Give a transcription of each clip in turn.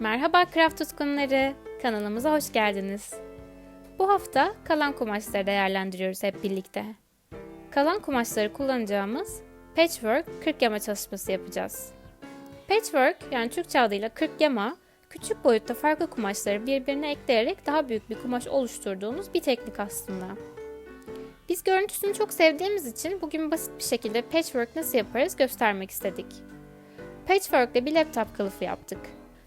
Merhaba craft tutkunları, kanalımıza hoş geldiniz. Bu hafta kalan kumaşları değerlendiriyoruz hep birlikte. Kalan kumaşları kullanacağımız patchwork 40 yama çalışması yapacağız. Patchwork yani Türkçe adıyla 40 yama, küçük boyutta farklı kumaşları birbirine ekleyerek daha büyük bir kumaş oluşturduğunuz bir teknik aslında. Biz görüntüsünü çok sevdiğimiz için bugün basit bir şekilde patchwork nasıl yaparız göstermek istedik. Patchwork ile bir laptop kılıfı yaptık.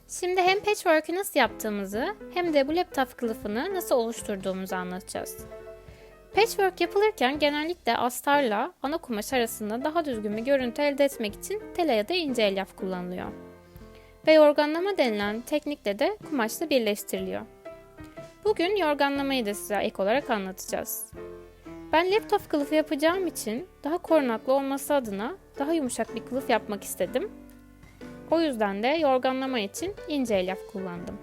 Şimdi hem patchwork'ü nasıl yaptığımızı hem de bu laptop kılıfını nasıl oluşturduğumuzu anlatacağız. Patchwork yapılırken genellikle astarla ana kumaş arasında daha düzgün bir görüntü elde etmek için tela ya da ince elyaf kullanılıyor. Ve yorganlama denilen teknikle de kumaşla birleştiriliyor. Bugün yorganlamayı da size ek olarak anlatacağız. Ben laptop kılıfı yapacağım için daha korunaklı olması adına daha yumuşak bir kılıf yapmak istedim o yüzden de yorganlama için ince elyaf kullandım.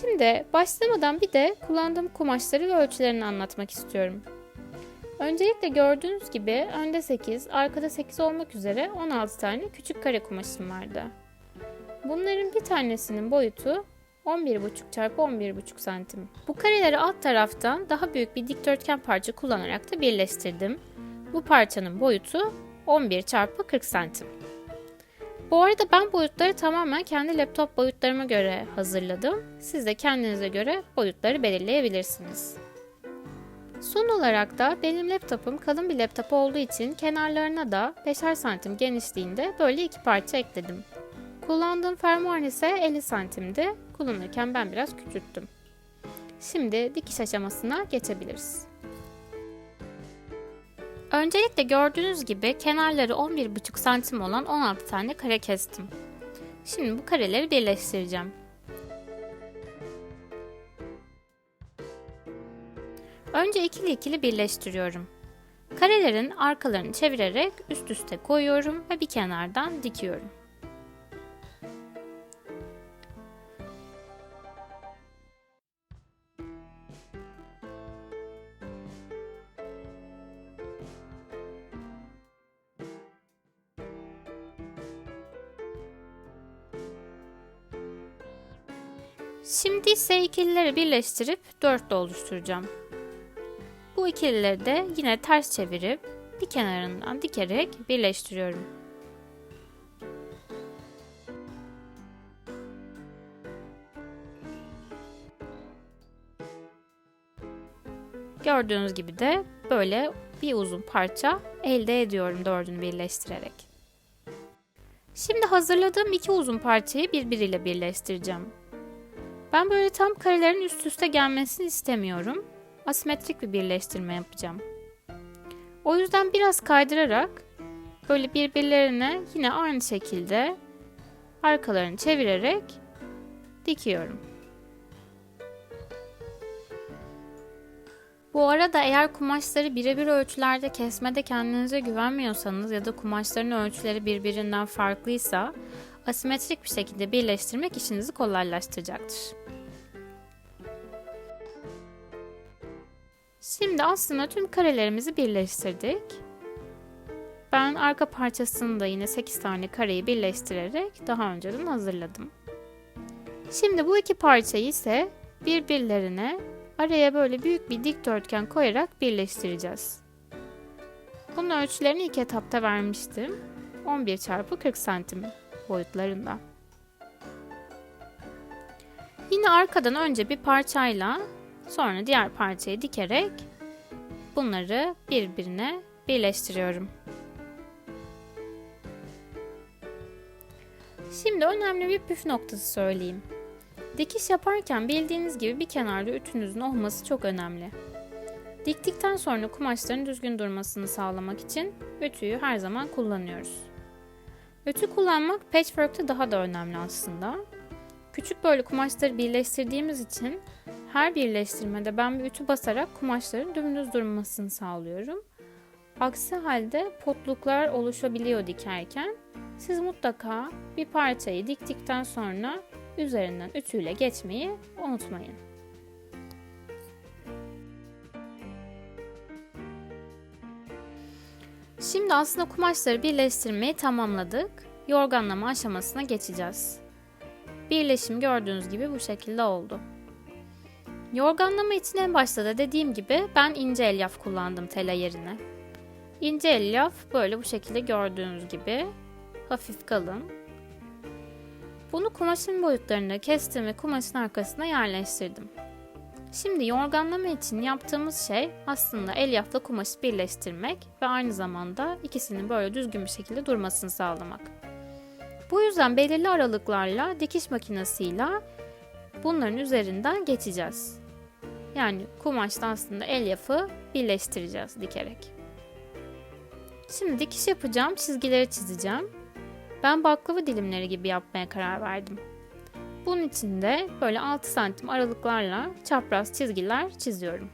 Şimdi başlamadan bir de kullandığım kumaşları ve ölçülerini anlatmak istiyorum. Öncelikle gördüğünüz gibi önde 8, arkada 8 olmak üzere 16 tane küçük kare kumaşım vardı. Bunların bir tanesinin boyutu 11,5 x 11,5 santim. Bu kareleri alt taraftan daha büyük bir dikdörtgen parça kullanarak da birleştirdim. Bu parçanın boyutu 11 x 40 santim. Bu arada ben boyutları tamamen kendi laptop boyutlarıma göre hazırladım. Siz de kendinize göre boyutları belirleyebilirsiniz. Son olarak da benim laptopum kalın bir laptop olduğu için kenarlarına da 5'er santim genişliğinde böyle iki parça ekledim. Kullandığım fermuar ise 50 santimdi. Kullanırken ben biraz küçülttüm. Şimdi dikiş aşamasına geçebiliriz. Öncelikle gördüğünüz gibi kenarları 11,5 santim olan 16 tane kare kestim. Şimdi bu kareleri birleştireceğim. Önce ikili ikili birleştiriyorum. Karelerin arkalarını çevirerek üst üste koyuyorum ve bir kenardan dikiyorum. Şimdi ise ikilileri birleştirip dörtlü oluşturacağım. Bu ikilileri de yine ters çevirip bir kenarından dikerek birleştiriyorum. Gördüğünüz gibi de böyle bir uzun parça elde ediyorum dördünü birleştirerek. Şimdi hazırladığım iki uzun parçayı birbiriyle birleştireceğim. Ben böyle tam karelerin üst üste gelmesini istemiyorum. Asimetrik bir birleştirme yapacağım. O yüzden biraz kaydırarak böyle birbirlerine yine aynı şekilde arkalarını çevirerek dikiyorum. Bu arada eğer kumaşları birebir ölçülerde kesmede kendinize güvenmiyorsanız ya da kumaşların ölçüleri birbirinden farklıysa asimetrik bir şekilde birleştirmek işinizi kolaylaştıracaktır. Şimdi aslında tüm karelerimizi birleştirdik. Ben arka parçasını da yine 8 tane kareyi birleştirerek daha önceden hazırladım. Şimdi bu iki parçayı ise birbirlerine araya böyle büyük bir dikdörtgen koyarak birleştireceğiz. Bunun ölçülerini ilk etapta vermiştim. 11 x 40 santim boyutlarında. Yine arkadan önce bir parçayla sonra diğer parçayı dikerek bunları birbirine birleştiriyorum. Şimdi önemli bir püf noktası söyleyeyim. Dikiş yaparken bildiğiniz gibi bir kenarda ütünüzün olması çok önemli. Diktikten sonra kumaşların düzgün durmasını sağlamak için ütüyü her zaman kullanıyoruz. Ütü kullanmak patchwork'ta daha da önemli aslında. Küçük böyle kumaşları birleştirdiğimiz için her birleştirmede ben bir ütü basarak kumaşların dümdüz durmasını sağlıyorum. Aksi halde potluklar oluşabiliyor dikerken. Siz mutlaka bir parçayı diktikten sonra üzerinden ütüyle geçmeyi unutmayın. Şimdi aslında kumaşları birleştirmeyi tamamladık. Yorganlama aşamasına geçeceğiz. Birleşim gördüğünüz gibi bu şekilde oldu. Yorganlama için en başta da dediğim gibi ben ince elyaf kullandım tela yerine. İnce elyaf böyle bu şekilde gördüğünüz gibi hafif kalın. Bunu kumaşın boyutlarını kestim ve kumaşın arkasına yerleştirdim. Şimdi yorganlama için yaptığımız şey aslında elyafla kumaşı birleştirmek ve aynı zamanda ikisinin böyle düzgün bir şekilde durmasını sağlamak. Bu yüzden belirli aralıklarla dikiş makinesiyle bunların üzerinden geçeceğiz. Yani kumaşta aslında elyafı birleştireceğiz dikerek. Şimdi dikiş yapacağım, çizgileri çizeceğim. Ben baklava dilimleri gibi yapmaya karar verdim. Bunun için de böyle 6 santim aralıklarla çapraz çizgiler çiziyorum.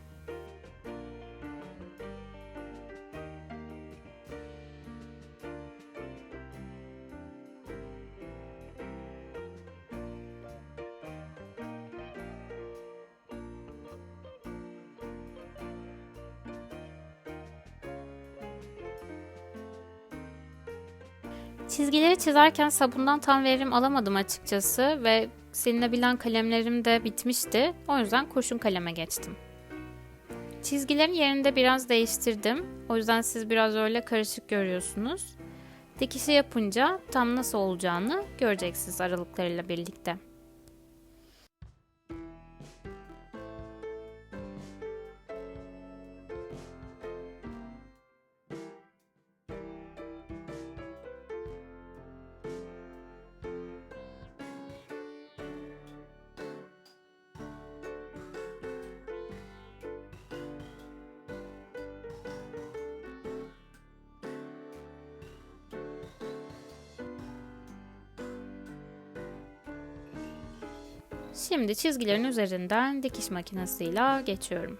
Çizgileri çizerken sabundan tam verim alamadım açıkçası ve silinebilen kalemlerim de bitmişti. O yüzden kurşun kaleme geçtim. Çizgilerin yerinde biraz değiştirdim. O yüzden siz biraz öyle karışık görüyorsunuz. Dikişi yapınca tam nasıl olacağını göreceksiniz aralıklarıyla birlikte. Şimdi çizgilerin üzerinden dikiş makinesiyle geçiyorum.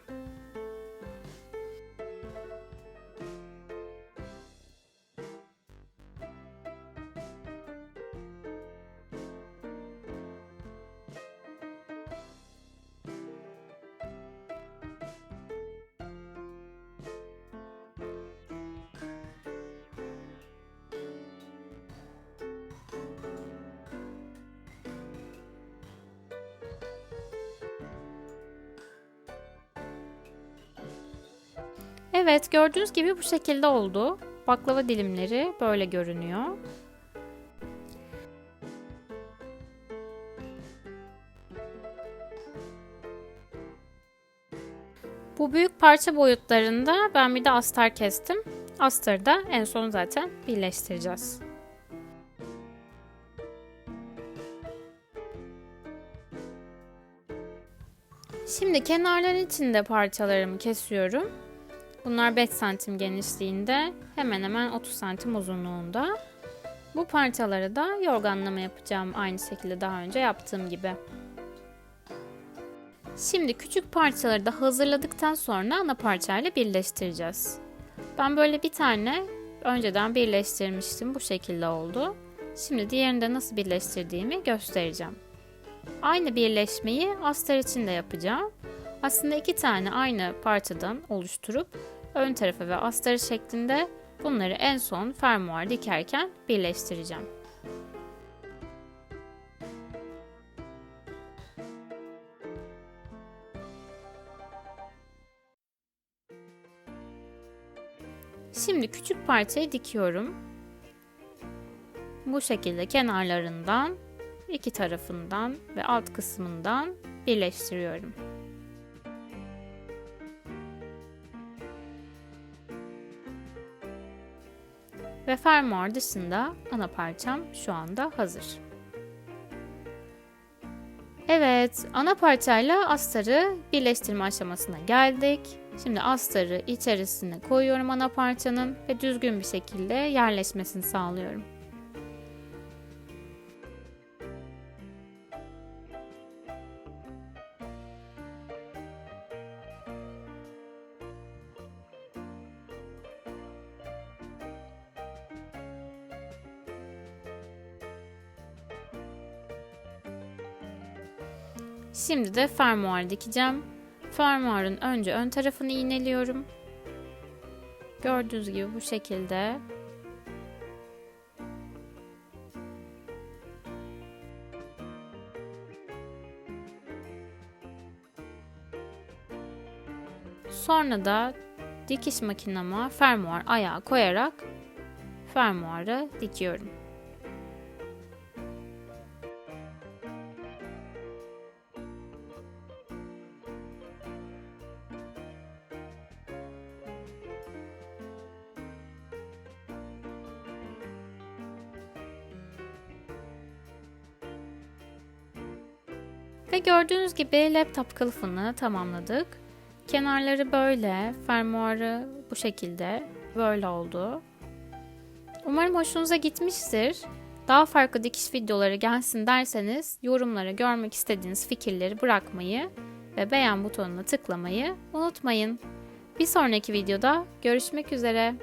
Evet gördüğünüz gibi bu şekilde oldu. Baklava dilimleri böyle görünüyor. Bu büyük parça boyutlarında ben bir de astar kestim. Astarı da en son zaten birleştireceğiz. Şimdi kenarların içinde parçalarımı kesiyorum. Bunlar 5 santim genişliğinde, hemen hemen 30 santim uzunluğunda. Bu parçaları da yorganlama yapacağım aynı şekilde daha önce yaptığım gibi. Şimdi küçük parçaları da hazırladıktan sonra ana parçayla birleştireceğiz. Ben böyle bir tane önceden birleştirmiştim. Bu şekilde oldu. Şimdi diğerini de nasıl birleştirdiğimi göstereceğim. Aynı birleşmeyi astar için de yapacağım. Aslında iki tane aynı parçadan oluşturup ön tarafı ve astarı şeklinde bunları en son fermuar dikerken birleştireceğim. Şimdi küçük parçayı dikiyorum. Bu şekilde kenarlarından, iki tarafından ve alt kısmından birleştiriyorum. Ve fermuar dışında ana parçam şu anda hazır. Evet, ana parçayla astarı birleştirme aşamasına geldik. Şimdi astarı içerisine koyuyorum ana parçanın ve düzgün bir şekilde yerleşmesini sağlıyorum. Şimdi de fermuar dikeceğim. Fermuarın önce ön tarafını iğneliyorum. Gördüğünüz gibi bu şekilde. Sonra da dikiş makinama fermuar ayağı koyarak fermuarı dikiyorum. Ve gördüğünüz gibi laptop kılıfını tamamladık. Kenarları böyle, fermuarı bu şekilde böyle oldu. Umarım hoşunuza gitmiştir. Daha farklı dikiş videoları gelsin derseniz yorumlara görmek istediğiniz fikirleri bırakmayı ve beğen butonuna tıklamayı unutmayın. Bir sonraki videoda görüşmek üzere.